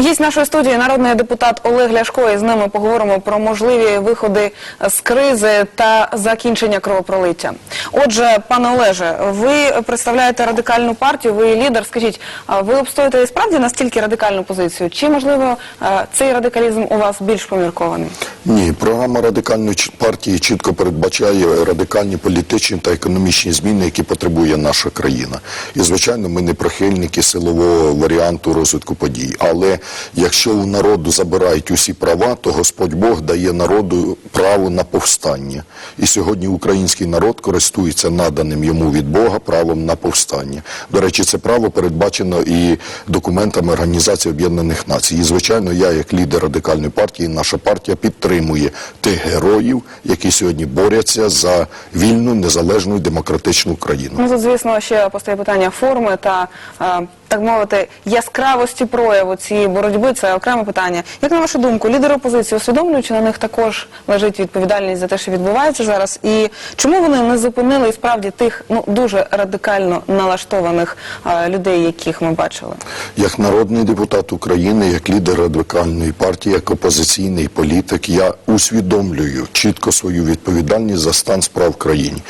Гість нашої студії народний депутат Олег Ляшко. І з ними поговоримо про можливі виходи з кризи та закінчення кровопролиття. Отже, пане Олеже, ви представляєте радикальну партію, ви лідер. Скажіть, ви обстоїте і справді настільки радикальну позицію? Чи можливо е, цей радикалізм у вас більш поміркований? Ні, програма радикальної партії чітко передбачає радикальні політичні та економічні зміни, які потребує наша країна. І звичайно, ми не прихильники силового варіанту розвитку подій. Але якщо у народу забирають усі права, то Господь Бог дає народу право на повстання. І сьогодні український народ користується наданим йому від Бога правом на повстання. До речі, це право передбачено і документами Організації Об'єднаних Націй. І звичайно, я, як лідер радикальної партії, наша партія підтримує тих героїв, які сьогодні борються за вільну, незалежну демократичну країну. Ну, звісно, ще постає питання форми та, е, так мовити, яскравості прояву цієї боротьби. Це окреме питання. Як на вашу думку, лідери опозиції усвідомлюють, на них також лежить відповідальність за те, що відбувається зараз? І чому вони не зупинили і справді тих ну дуже радикально налаштованих е, людей, яких ми бачили? Як народний депутат України, як лідер радикальної партії, як опозиційний політик, я усвідомлюю чітко свою відповідальність за стан справ в країні.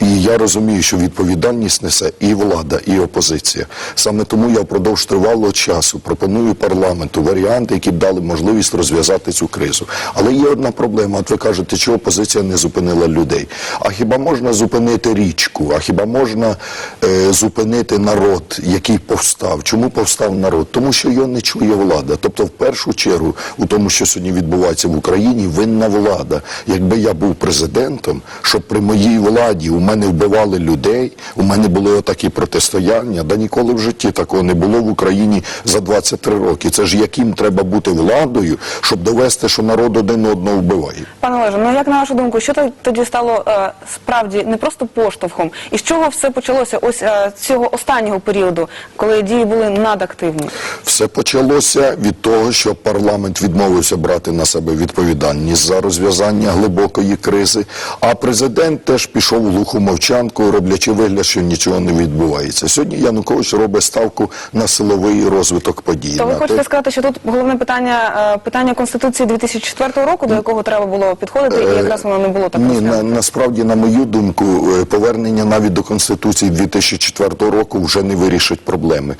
І я розумію, що відповідальність несе і влада, і опозиція. Саме тому я впродовж тривалого часу пропоную парламенту варіанти, які б дали можливість розв'язати цю кризу. Але є одна проблема. От ви кажете, що опозиція не зупинила людей. А хіба можна зупинити річку? А хіба можна е, зупинити народ, який повстав? Чому повстав народ? Тому що його не чує влада. Тобто, в першу чергу, у тому, що сьогодні відбувається в Україні, винна влада. Якби я був президентом, щоб при моїй владі у мене вбивали людей, у мене були отакі протистояння, да ніколи в житті такого не було в Україні за 23 роки. Це ж яким треба бути владою, щоб довести, що народ один одного вбиває. Пане Олеже, ну як на вашу думку, що то- тоді стало е, справді не просто поштовхом, і з чого все почалося ось е, цього останнього періоду, коли дії були надактивні? Все почалося від того, що парламент відмовився брати на себе відповідальність за розв'язання глибокої кризи, а президент теж пішов у глуху мовчанку, роблячи вигляд, що нічого не відбувається. Сьогодні Янукович робить ставку на силовий розвиток подій. То ви на хочете те- сказати, що тут головне питання е, питання конституції 2004 року, до якого треба було підходити, і якраз воно не було так Ні, на, насправді, на мою думку, е, повернення навіть до Конституції 2004 року вже не вирішить проблеми.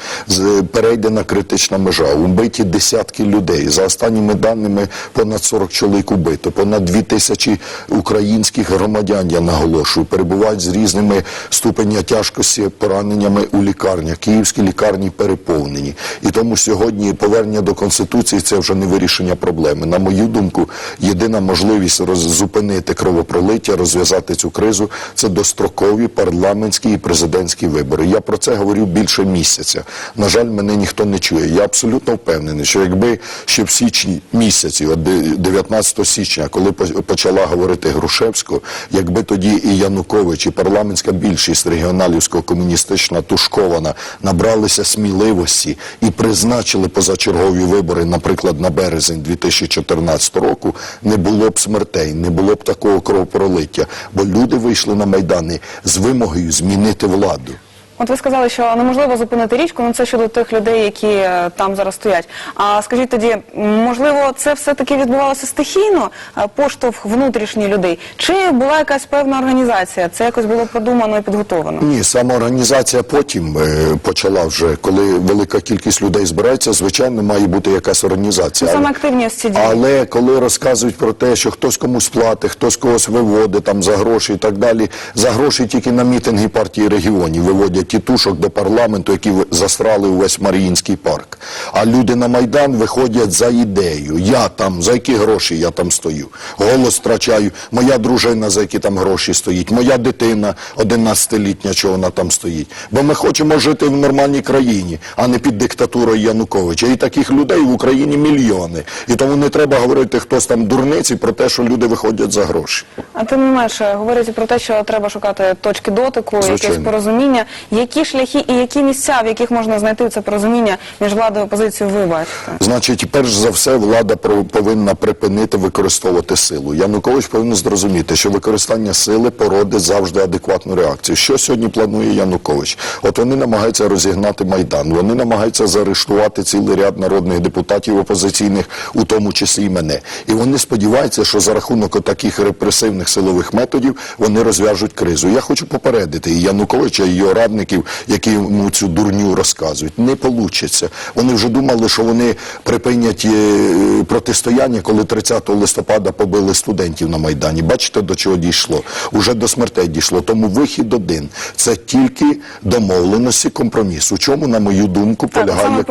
Перейдена критична межа, убиті десятки людей. За останніми даними, понад 40 чоловік убито, понад 2 тисячі українських громадян, я наголошую, перебувають з різними ступеня тяжкості, пораненнями у лікарнях. Київські лікарні переповнені. І тому сьогодні повернення до Конституції це вже не вирішення проблеми. На мою думку, єдина можливість зупинити кровопролиття, розв'язати цю кризу це дострокові парламентські і президентські вибори. Я про це говорю більше місяця. На жаль, мене ніхто не чує. Я абсолютно впевнений, що якби ще в січні місяці, от 19 січня, коли почала говорити Грушевського, якби тоді і Янукович, і парламентська більшість регіоналівського комуністична тушкована набралися сміливості і призначили позачергові вибори, наприклад, на березень 2014 року, не було б смертей, не було б такого кровопролиття, бо люди вийшли на майдани з вимогою змінити владу. От ви сказали, що неможливо зупинити річку, ну це щодо тих людей, які е, там зараз стоять. А скажіть тоді, м, можливо, це все-таки відбувалося стихійно, е, поштовх внутрішніх людей? Чи була якась певна організація? Це якось було продумано і підготовано? Ні, самоорганізація потім е, почала вже, коли велика кількість людей збирається, звичайно, має бути якась організація. Саме Але- активні ці дії. Але коли розказують про те, що хтось комусь платить, хтось когось виводить там за гроші і так далі, за гроші тільки на мітинги партії регіонів виводять тітушок до парламенту, які засрали увесь Маріїнський парк. А люди на Майдан виходять за ідею. Я там, за які гроші я там стою. Голос втрачаю, моя дружина, за які там гроші стоїть, моя дитина 11-літня, що вона там стоїть. Бо ми хочемо жити в нормальній країні, а не під диктатурою Януковича. І таких людей в Україні мільйони. І тому не треба говорити хтось там дурниці про те, що люди виходять за гроші. А тим не менше, говорять про те, що треба шукати точки дотику, Звичайно. якесь порозуміння. Які шляхи і які місця, в яких можна знайти це порозуміння між владою владою позицію ви бачите? Значить, перш за все, влада повинна припинити використовувати силу. Янукович повинен зрозуміти, що використання сили породить завжди адекватну реакцію. Що сьогодні планує Янукович? От вони намагаються розігнати майдан, вони намагаються заарештувати цілий ряд народних депутатів опозиційних, у тому числі і мене. І вони сподіваються, що за рахунок таких репресивних силових методів вони розв'яжуть кризу. Я хочу попередити і Януковича, і його радників, які йому цю дурню розказують. Не получиться. Вони вже думали, що вони припинять е, протистояння, коли 30 листопада побили студентів на Майдані. Бачите, до чого дійшло? Уже до смертей дійшло. Тому вихід один. Це тільки домовленості, компроміс. У чому, на мою думку, полягає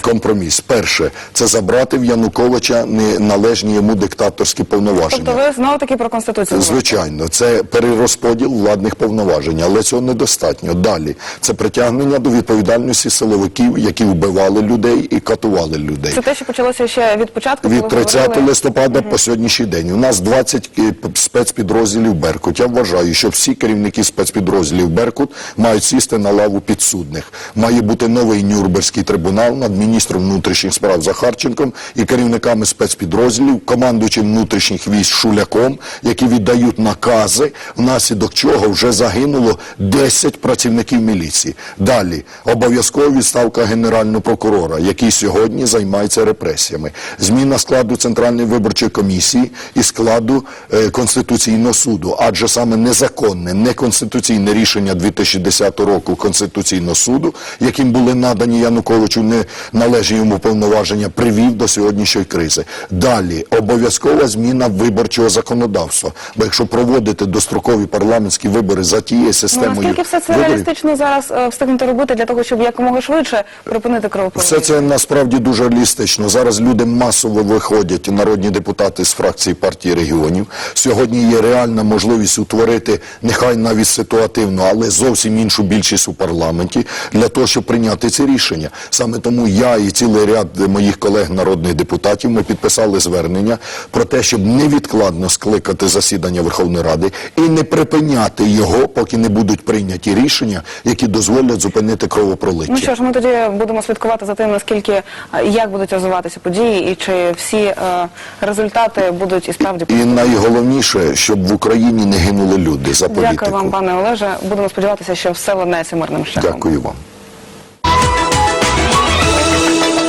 компроміс. Перше, це забрати в Януковича неналежні йому диктаторські повноваження. Тобто ви знову таки про конституцію? Звичайно, це перерозподіл владних повноважень, але цього недостатньо. Далі це притягнення до відповідальності силовиків, які вбивали людей і катували людей. Це те, що почалося ще від початку, Від 30 говорили... листопада по сьогоднішній день. У нас 20 е, спецпідрозділів Беркут. Я вважаю, що всі керівники спецпідрозділів Беркут мають сісти на лаву підсудних. Має бути новий Нюрнберзький трибунал над міністром внутрішніх справ Захарченком і керівниками спецпідрозділів, командуючим внутрішніх військ Шуляком, які віддають накази, внаслідок чого вже загинуло 10 працівників міліції. Далі обов'язкова відставка генерального прокурора, який сьогодні займається репресіями. Зміна складу Центральної виборчої комісії і складу е, Конституційного суду, адже саме незаконне, неконституційне рішення 2010 року Конституційного суду, яким були надані Януковичу неналежні йому повноваження, привів до сьогоднішньої кризи. Далі обов'язкова зміна виборчого законодавства. Бо якщо проводити дострокові парламентські вибори за тією Ну, системою наскільки все це виборів, реалістично зараз е, встигнути робити для того, щоб якомога швидше припинити кровопролиття? Все це насправді дуже реалістично. Зараз люди масово виходять, народні депутати з фракції партії регіонів. Сьогодні є реальна можливість утворити, нехай навіть ситуативно, але зовсім іншу більшість у парламенті для того, щоб прийняти ці рішення. Саме тому я і цілий ряд моїх колег народних депутатів ми підписали звернення про те, щоб невідкладно скликати засідання Верховної Ради і не припиняти його, поки не будуть прийняті рішення, які дозволять зупинити кровопролиття. Ну що ж, ми тоді будемо слідкувати за тим, наскільки е, як будуть розвиватися події, і чи всі е, результати будуть і справді І найголовніше, щоб в Україні не гинули люди за політику. Дякую вам, пане Олеже. Будемо сподіватися, що все ладнається мирним шляхом. Дякую вам.